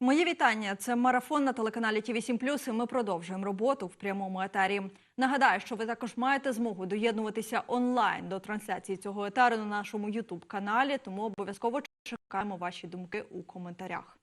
Мої вітання. Це марафон на телеканалі ТІВІ 7 і Ми продовжуємо роботу в прямому етері. Нагадаю, що ви також маєте змогу доєднуватися онлайн до трансляції цього етеру на нашому Ютуб каналі. Тому обов'язково чекаємо ваші думки у коментарях.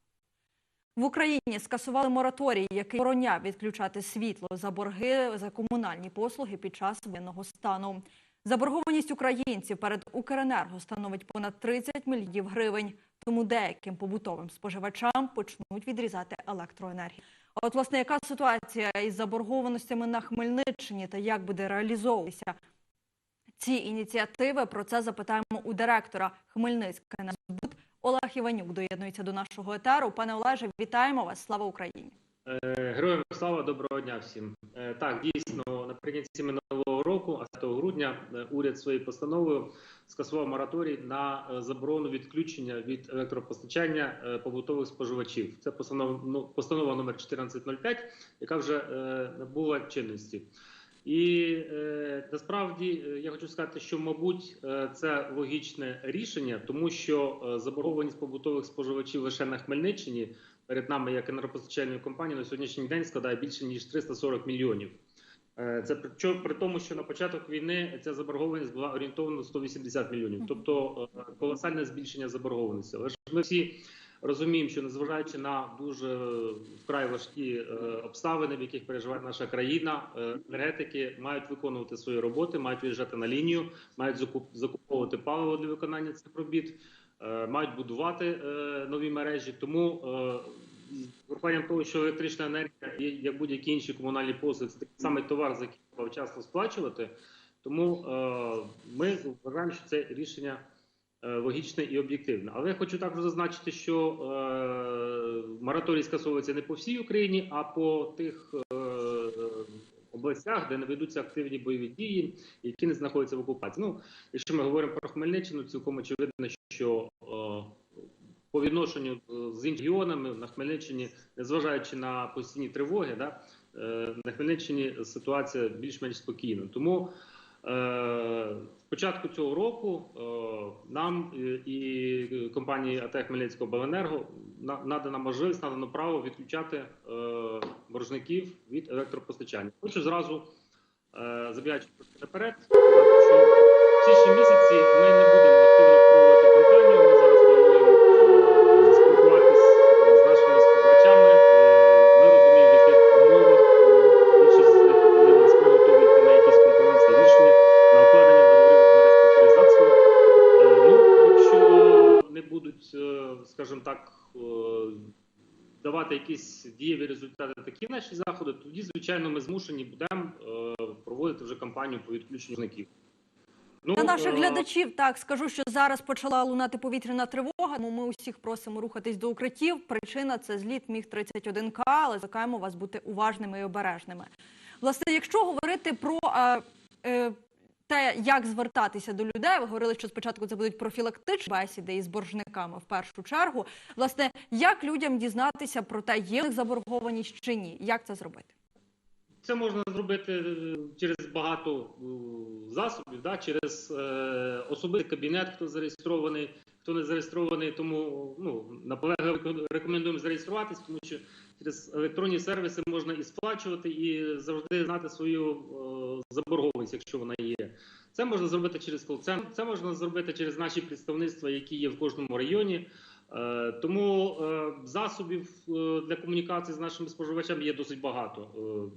В Україні скасували мораторій, який забороняв відключати світло за борги за комунальні послуги під час воєнного стану. Заборгованість українців перед Укренерго становить понад 30 мільйонів гривень. Тому деяким побутовим споживачам почнуть відрізати електроенергію. А от, власне, яка ситуація із заборгованостями на Хмельниччині та як буде реалізовуватися ці ініціативи? Про це запитаємо у директора Хмельницької Олег Іванюк. Доєднується до нашого етеру. Пане Олеже, вітаємо вас! Слава Україні! Е, Героям слава, доброго дня всім. Е, Так, дійсно, наприкінці минулого року, а 5 грудня, е, уряд своєю постановою скасував мораторій на заборону відключення від електропостачання побутових споживачів. Це постанова, ну, постанова номер 1405, яка вже набула чинності. І е, насправді я хочу сказати, що мабуть це логічне рішення, тому що заборгованість побутових споживачів лише на Хмельниччині перед нами як енергопостачальною компанією на сьогоднішній день складає більше ніж 340 мільйонів. Е, Це при, при тому, що на початок війни ця заборгованість була орієнтовно на 180 мільйонів, тобто е, колосальне збільшення заборгованості. Але ж ми всі розуміємо, що незважаючи на дуже вкрай важкі е, обставини, в яких переживає наша країна, енергетики мають виконувати свої роботи, мають виїжджати на лінію, мають закуповувати паливо для виконання цих робіт, мають будувати е, нові мережі. Тому е, з урахуванням того, що електрична енергія, і як будь-які інші комунальні послуги, це такий самий товар, за який треба вчасно сплачувати. Тому е, ми вважаємо, що це рішення е, логічне і об'єктивне. Але я хочу також зазначити, що е, мораторій скасовується не по всій Україні, а по тих е, областях, де не ведуться активні бойові дії, які не знаходяться в окупації. Ну, якщо ми говоримо про Хмельниччину, цілком очевидно, що е, по відношенню е, з іншими регіонами на Хмельниччині, незважаючи на постійні тривоги, да, е, на Хмельниччині ситуація більш-менш спокійна. Тому е, з початку цього року нам і компанії АТ Хмельницького Обленерго на- надана можливість, надано право відключати боржників від електропостачання. Хочу зразу забігаючи наперед, що в січні місяці ми не будемо активно проводити кампанію. Ми зараз плануємо е, спілкуватись е, з нашими споживачами. Е, Ми розуміємо, в яких умовах е, більшість з них опинились, ми готові йти на якісь компромісні рішення, на укладення договорів на реструктуризацію. Е, Ну, якщо не будуть, е, скажімо так, е, давати якісь дієві результати такі наші заходи, тоді, звичайно, ми змушені будемо е, проводити вже кампанію по відключенню зників. Ну, Для наших е, глядачів так скажу, що зараз почала лунати повітряна тривога. Тому ми усіх просимо рухатись до укриттів. Причина це зліт міг 31 к але закликаємо вас бути уважними і обережними. Власне, якщо говорити про е, е, те, як звертатися до людей, ви говорили, що спочатку це будуть профілактичні бесіди із боржниками в першу чергу. Власне, як людям дізнатися про те, є в них заборгованість чи ні? Як це зробити? Це можна зробити е, через багато е, засобів, да? через е, особистий кабінет, хто зареєстрований, хто не зареєстрований, тому ну, наполегливо рекомендуємо зареєструватись, тому що через електронні сервіси можна і сплачувати, і завжди знати свою е, заборгованість, якщо вона є. Це можна зробити через колцентр, це можна зробити через наші представництва, які є в кожному районі. Е, Тому е, засобів е, для комунікації з нашими споживачами є досить багато.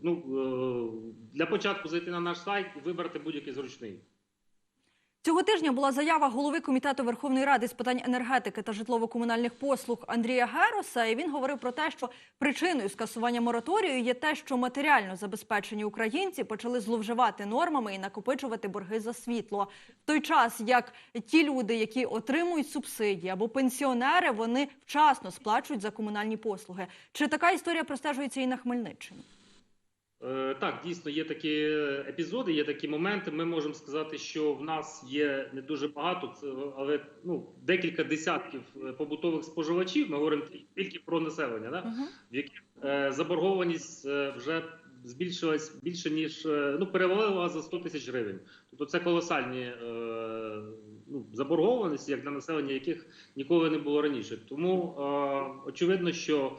Ну для початку зайти на наш сайт і вибрати будь-який зручний. Цього тижня була заява голови комітету Верховної Ради з питань енергетики та житлово-комунальних послуг Андрія Героса. І він говорив про те, що причиною скасування мораторію є те, що матеріально забезпечені українці почали зловживати нормами і накопичувати борги за світло. В той час як ті люди, які отримують субсидії або пенсіонери, вони вчасно сплачують за комунальні послуги. Чи така історія простежується і на Хмельниччині? Е, Так, дійсно є такі епізоди, є такі моменти. Ми можемо сказати, що в нас є не дуже багато, але ну декілька десятків е, побутових споживачів. Ми говоримо тільки про населення, да? Угу. в яких е, заборгованість е, вже збільшилась більше ніж е, ну перевалила за 100 тисяч гривень. Тобто це колосальні е, ну, заборгованості, як для населення, яких ніколи не було раніше. Тому е, очевидно, що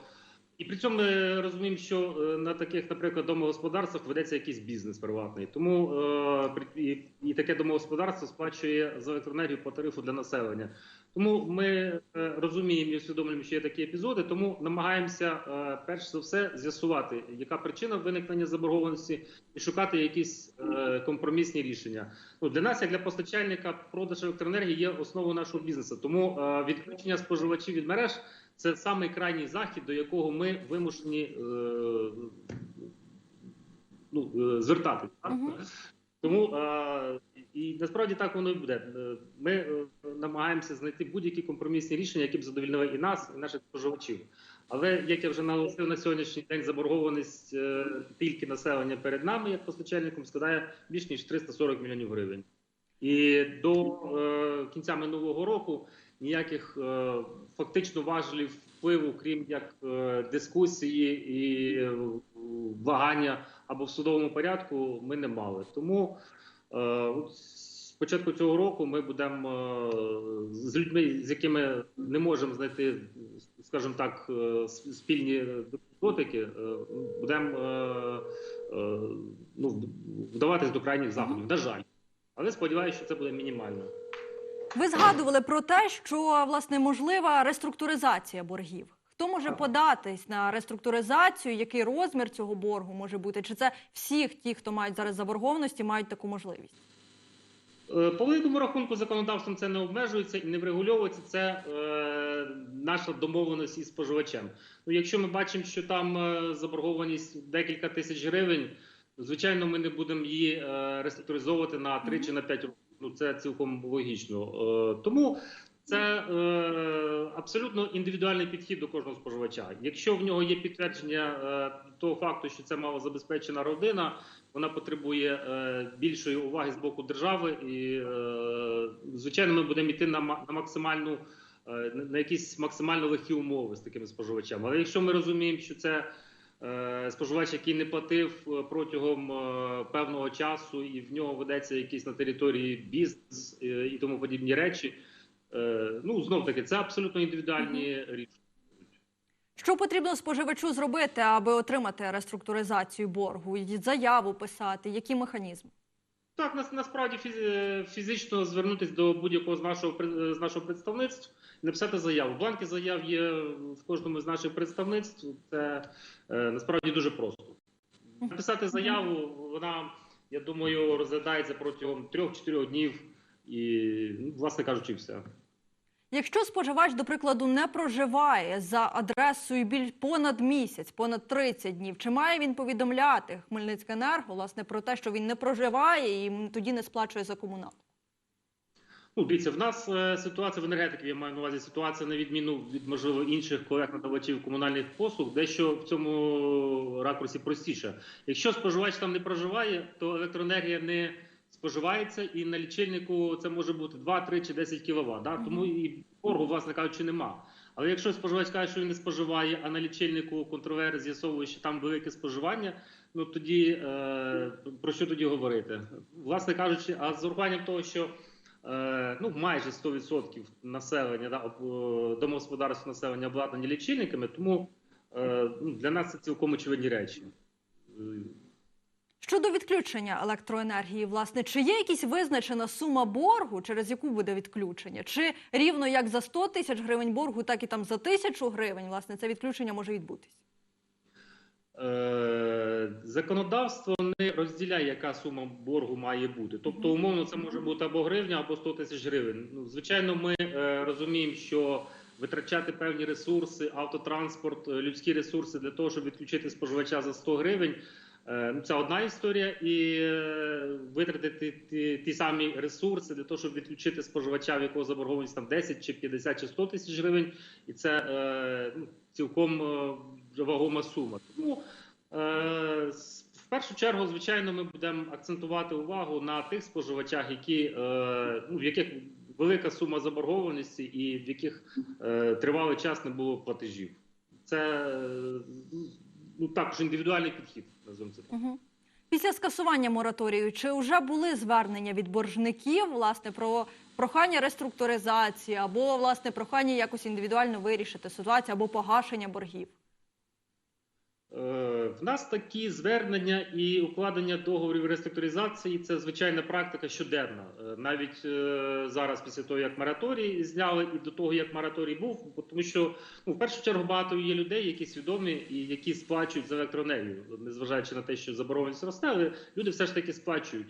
і при цьому ми розуміємо, що е, на таких, наприклад, домогосподарствах ведеться якийсь бізнес приватний. Тому е, і, і таке домогосподарство сплачує за електроенергію по тарифу для населення. Тому ми е, розуміємо і усвідомлюємо, що є такі епізоди, тому намагаємося е, перш за все з'ясувати, яка причина виникнення заборгованості, і шукати якісь е, компромісні рішення. Ну для нас, як для постачальника, продаж електроенергії є основою нашого бізнесу. Тому е, відключення споживачів від мереж це самий крайній захід, до якого ми вимушені е, ну, е, звертатися. Мгм. Тому е, і насправді так воно і буде. Е, Ми е, намагаємося знайти будь-які компромісні рішення, які б задовольнили і нас, і наших споживачів. Але як я вже наголосив на сьогоднішній день, заборгованість е, тільки населення перед нами, як постачальником, складає більш ніж 340 мільйонів гривень. І до е, кінця минулого року ніяких е, фактично важелів впливу, крім як е, дискусії і е, вагання або в судовому порядку, ми не мали. Тому з початку цього року ми будемо з людьми, з якими не можемо знайти, скажімо так, спільні дотики, будемо ну, вдаватись до крайніх заходів. На жаль. Але сподіваюся, що це буде мінімально. Ви згадували про те, що власне можлива реструктуризація боргів. Хто може податись на реструктуризацію? Який розмір цього боргу може бути? Чи це всіх ті, хто мають зараз заборгованості, мають таку можливість? Е, По великому рахунку законодавством це не обмежується і не врегульовується. Це е, наша домовленість із споживачем. Ну, якщо ми бачимо, що там е, заборгованість декілька тисяч гривень, звичайно, ми не будемо її е, реструктуризовувати на 3 чи на 5 років. Це цілком логічно. Е, тому це е, абсолютно індивідуальний підхід до кожного споживача. Якщо в нього є підтвердження е, того факту, що це малозабезпечена родина, вона потребує більшої уваги з боку держави, і звичайно, ми будемо йти на, максимальну на- якісь максимально легкі умови з такими споживачами. Але якщо ми розуміємо, що це споживач, який не платив е, протягом е, певного часу, і в нього ведеться якийсь на території бізнес е, і тому подібні речі. е, Ну знов таки, це абсолютно індивідуальні рішення. Що потрібно споживачу зробити, аби отримати реструктуризацію боргу? Заяву писати? Які механізми? Так, нас насправді фізично звернутися до будь-якого з нашого з нашого представництва написати заяву. Бланки заяв є в кожному з наших представництв. Це е, насправді дуже просто. Написати заяву, вона, я думаю, розглядається протягом трьох-чотирьох днів, і, ну, власне кажучи, все. Якщо споживач, до прикладу, не проживає за адресою біль понад місяць, понад 30 днів, чи має він повідомляти Хмельницькенерго, власне, про те, що він не проживає і тоді не сплачує за комуналку? Ну, дивіться, в нас е, ситуація в енергетиці, я маю на увазі ситуація на відміну від можливо інших колег надавачів комунальних послуг, дещо в цьому ракурсі простіше. Якщо споживач там не проживає, то електроенергія не споживається, і на лічильнику це може бути 2, 3 чи 10 кВт. Да? Тому і боргу, власне кажучи, нема. Але якщо споживач каже, що він не споживає, а на лічильнику контролер з'ясовує, що там велике споживання, ну тоді е, про що тоді говорити? Власне кажучи, а з урахуванням того, що ну майже 100% населення да, е, домогосподарств населення обладнані лічильниками, тому е, ну, для нас це цілком очевидні речі. Е, Щодо відключення електроенергії, власне, чи є якась визначена сума боргу, через яку буде відключення? Чи рівно як за 100 тисяч гривень боргу, так і там за тисячу гривень, власне, це відключення може відбутись? Е, законодавство не розділяє, яка сума боргу має бути. Тобто, умовно, це може бути або гривня, або 100 тисяч гривень. Ну, звичайно, ми е, розуміємо, що витрачати певні ресурси, автотранспорт, е, людські ресурси для того, щоб відключити споживача за 100 гривень. Е, ну, Це одна історія, і е, витратити ті, ті самі ресурси для того, щоб відключити споживача, в якого заборгованість там 10 чи 50 чи 100 тисяч гривень, і це е, ну, цілком е, вагома сума. Тому е, в першу чергу, звичайно, ми будемо акцентувати увагу на тих споживачах, які е, ну, в яких велика сума заборгованості, і в яких е, тривалий час не було платежів. Це е, ну також індивідуальний підхід. Називаємо це. Угу. Після скасування мораторію чи вже були звернення від боржників власне про прохання реструктуризації або власне прохання якось індивідуально вирішити ситуацію або погашення боргів? Е, В нас такі звернення і укладення договорів реструктуризації це звичайна практика щоденна. Е, Навіть е, зараз, після того як мораторій зняли, і до того як мораторій був, тому що ну, в першу чергу багато є людей, які свідомі і які сплачують за електроенергію, незважаючи на те, що заборгованість росте, але люди все ж таки сплачують.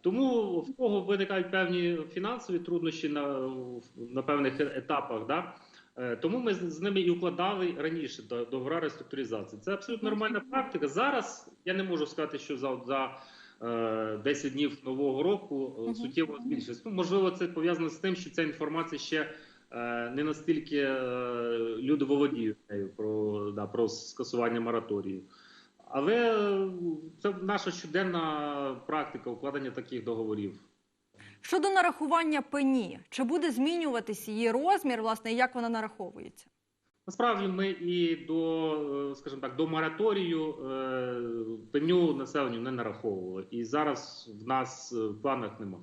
Тому в кого виникають певні фінансові труднощі на, на певних етапах, да? Е, Тому ми з ними і укладали раніше до договора реструктуризації. Це абсолютно нормальна практика. Зараз я не можу сказати, що за, за е, 10 днів нового року е, суттєво збільшилось. Ну, можливо, це пов'язано з тим, що ця інформація ще не настільки люди володіють нею про, да, про скасування мораторію. Але це наша щоденна практика укладення таких договорів. Щодо нарахування пені, чи буде змінюватись її розмір, власне, і як вона нараховується? Насправді ми і до, е, скажімо так, до мораторію е, пеню населенню не нараховували. І зараз в нас е, в планах нема.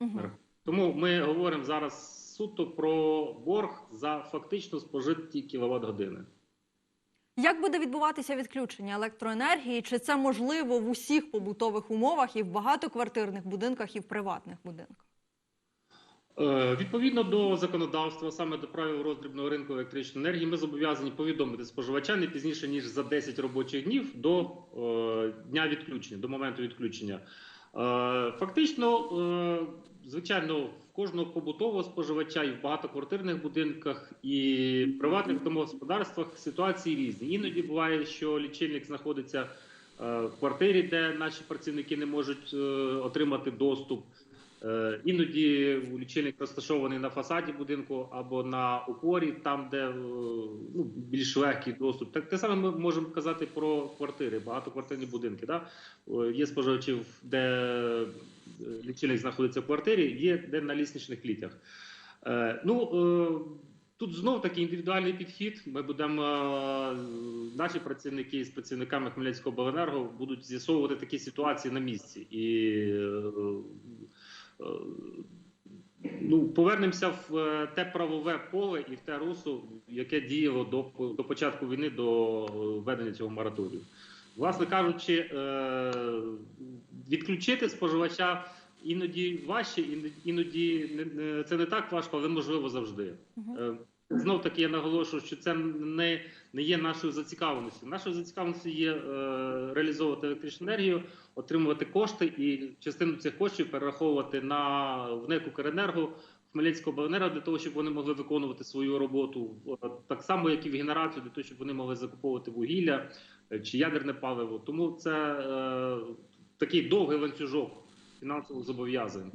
Угу. Тому ми говоримо зараз суто про борг за фактично спожиті кіловат години. Як буде відбуватися відключення електроенергії? Чи це можливо в усіх побутових умовах і в багатоквартирних будинках, і в приватних будинках? Е, Відповідно до законодавства, саме до правил роздрібного ринку електричної енергії, ми зобов'язані повідомити споживача не пізніше ніж за 10 робочих днів до е, дня відключення, до моменту відключення. Е, Фактично, звичайно, в кожного побутового споживача і в багатоквартирних будинках, і в приватних домогосподарствах ситуації різні. Іноді буває, що лічильник знаходиться е, в квартирі, де наші працівники не можуть е, отримати доступ. Е, Іноді лічильник розташований на фасаді будинку або на опорі, там, де е, ну, більш легкий доступ. Так те саме ми можемо казати про квартири, багатоквартирні будинки. Да? Є споживачів, де е, лічильник знаходиться в квартирі, є де на лісничних клітях. Е, Ну, Тут знов такий індивідуальний підхід. Ми будемо наші працівники з працівниками Хмельницького обленерго будуть з'ясовувати такі ситуації на місці і ну, повернемося в е, те правове поле і в те русло, яке діяло до, до початку війни, до е, введення цього мораторію. Власне кажучи, е, відключити споживача іноді важче, іноді- це не так важко, але можливо завжди. Знов таки я наголошую, що це не, не є нашою зацікавленістю. Нашою зацікавленістю є е, реалізовувати електричну енергію, отримувати кошти і частину цих коштів перераховувати на в НЕК «Укренерго», Хмельницького обленерго для того, щоб вони могли виконувати свою роботу Е, так само, як і в генерацію, для того, щоб вони могли закуповувати вугілля е, чи ядерне паливо. Тому це е, такий довгий ланцюжок фінансових зобов'язань.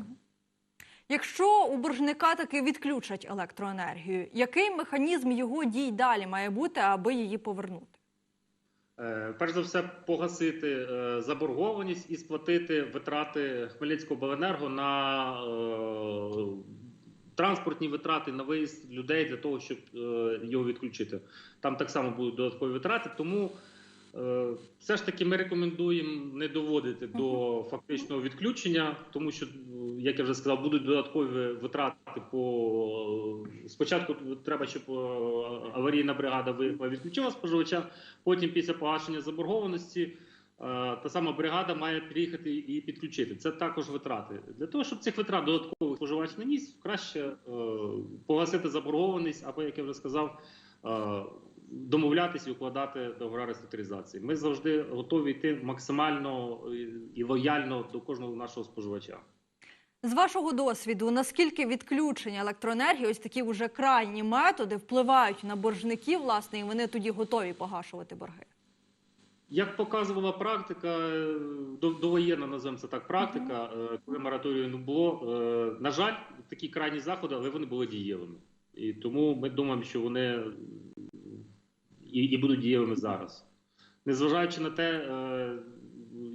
Якщо у боржника таки відключать електроенергію, який механізм його дій далі має бути, аби її повернути? Е, Перш за все, погасити е, заборгованість і сплатити витрати Хмельницького обленерго на е, транспортні витрати на виїзд людей для того, щоб його відключити. Там так само будуть додаткові витрати. Тому все ж таки ми рекомендуємо не доводити до фактичного відключення, тому що, е, як я вже сказав, будуть додаткові витрати по спочатку. Треба, щоб е, аварійна бригада виїхала відключила споживача. Потім, після погашення заборгованості, е, та сама бригада має приїхати і підключити. Це також витрати. Для того, щоб цих витрат додаткових споживач не ніс, краще е, погасити заборгованість, або, як я вже сказав, е, домовлятися і укладати договори реструктуризації. Ми завжди готові йти максимально і- і лояльно до кожного нашого споживача. З вашого досвіду, наскільки відключення електроенергії, ось такі вже крайні методи впливають на боржників, власне, і вони тоді готові погашувати борги? Як показувала практика, е, до- довоєнна, називаємо це так, практика, е, коли мораторію не було, е, на жаль, такі крайні заходи, але вони були дієвими. І тому ми думаємо, що вони е, і, і будуть дієвими зараз. Незважаючи на те, е,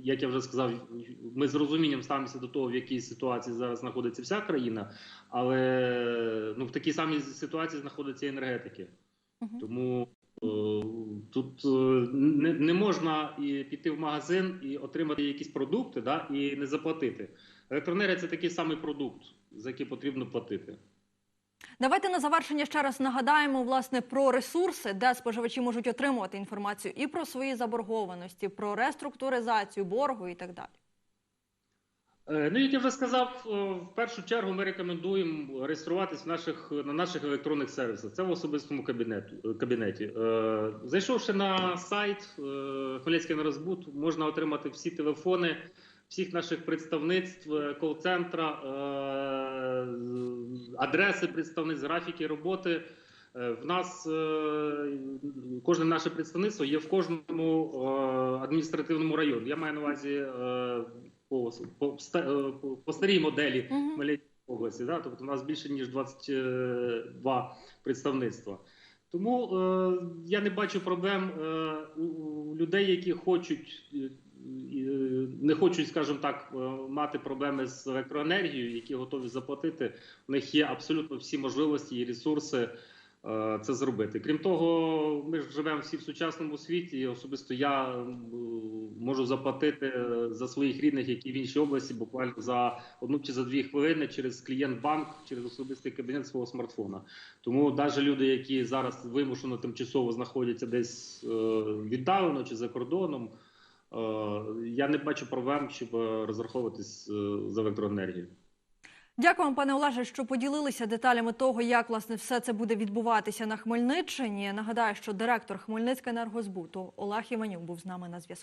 як я вже сказав, ми з розумінням ставимося до того, в якій ситуації зараз знаходиться вся країна, але ну, в такій самій ситуації знаходяться і енергетики. Мгм. Тому е, Тут е, не, не можна і піти в магазин і отримати якісь продукти, да, і не заплатити. Електроенергія це такий самий продукт, за який потрібно платити. Давайте на завершення ще раз нагадаємо власне про ресурси, де споживачі можуть отримувати інформацію і про свої заборгованості, про реструктуризацію боргу і так далі. Е, Ну, як я вже сказав, е, в першу чергу ми рекомендуємо реєструватись наших, на наших електронних сервісах. Це в особистому кабінету, е, кабінеті. Зайшовши на сайт Хмельницький Нерозбут, можна отримати всі телефони всіх наших представництв, е, кол-центра, е, адреси представництв, графіки роботи. Е, В нас кожне наше представництво є в кожному адміністративному районі. Я маю на увазі по, по, по- старій моделі. Хмельницької області. Да? Тобто у нас більше ніж 22 представництва. Тому е, я не бачу проблем е, у людей, які хочуть. Е, Не хочуть, скажімо так, е, мати проблеми з електроенергією, які готові заплатити. У них є абсолютно всі можливості і ресурси е, це зробити. Крім того, ми ж живемо всі в сучасному світі. і Особисто я можу заплатити за своїх рідних, які в іншій області, буквально за одну чи за дві хвилини через клієнт-банк, через особистий кабінет свого смартфона. Тому навіть люди, які зараз вимушено тимчасово знаходяться десь віддалено чи за кордоном. Е, Я не бачу проблем, щоб е, розраховуватись з за електроенергію. Дякую вам, пане Олеже, що поділилися деталями того, як власне все це буде відбуватися на Хмельниччині. Нагадаю, що директор Хмельницького енергозбуту Олег Іванюк був з нами на зв'язку.